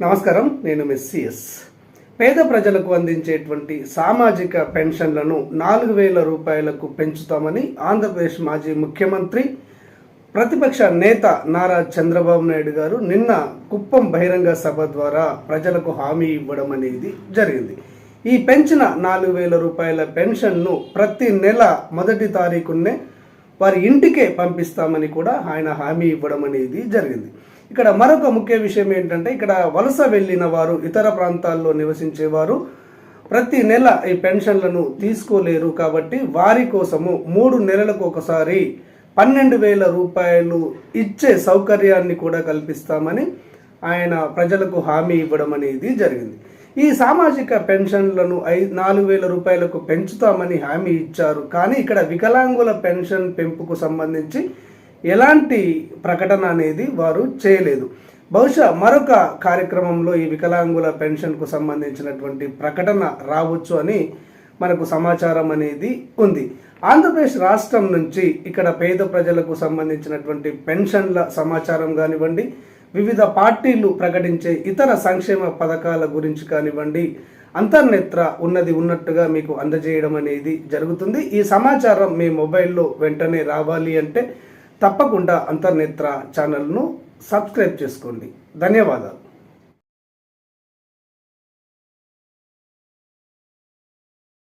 నమస్కారం నేను మెస్సిఎస్ పేద ప్రజలకు అందించేటువంటి సామాజిక పెన్షన్లను నాలుగు వేల రూపాయలకు పెంచుతామని ఆంధ్రప్రదేశ్ మాజీ ముఖ్యమంత్రి ప్రతిపక్ష నేత నారా చంద్రబాబు నాయుడు గారు నిన్న కుప్పం బహిరంగ సభ ద్వారా ప్రజలకు హామీ ఇవ్వడం అనేది జరిగింది. ఈ పెంచిన నాలుగు వేల రూపాయల పెన్షన్ను ప్రతి నెల మొదటి తారీఖునే వారి ఇంటికే పంపిస్తామని కూడా ఆయన హామీ ఇవ్వడం అనేది జరిగింది. ఇక్కడ మరొక ముఖ్య విషయం ఏంటంటే ఇక్కడ వలస వెళ్ళిన వారు ఇతర ప్రాంతాల్లో నివసించేవారు ప్రతి నెల ఈ పెన్షన్లను తీసుకోలేరు కాబట్టి వారి కోసము మూడు నెలలకు ఒకసారి పన్నెండు వేల రూపాయలు ఇచ్చే సౌకర్యాన్ని కూడా కల్పిస్తామని ఆయన ప్రజలకు హామీ ఇవ్వడం అనేది జరిగింది. ఈ సామాజిక పెన్షన్లను ఐ నాలుగు వేల రూపాయలకు పెంచుతామని హామీ ఇచ్చారు. కానీ ఇక్కడ వికలాంగుల పెన్షన్ పెంపుకు సంబంధించి ఎలాంటి ప్రకటన అనేది వారు చేయలేదు. బహుశా మరొక కార్యక్రమంలో ఈ వికలాంగుల పెన్షన్కు సంబంధించినటువంటి ప్రకటన రావచ్చు అని మనకు సమాచారం అనేది ఉంది. ఆంధ్రప్రదేశ్ రాష్ట్రం నుంచి ఇక్కడ పేద ప్రజలకు సంబంధించినటువంటి పెన్షన్ల సమాచారం కానివ్వండి వివిధ పార్టీలు ప్రకటించే ఇతర సంక్షేమ పథకాల గురించి కానివ్వండి అంతర్నేత్ర ఉన్నది ఉన్నట్టుగా మీకు అందజేయడం అనేది జరుగుతుంది. ఈ సమాచారం మీ మొబైల్లో వెంటనే రావాలి అంటే తప్పకుండా అంతర్నేత్ర ఛానల్ను సబ్స్క్రైబ్ చేసుకోండి. ధన్యవాదాలు.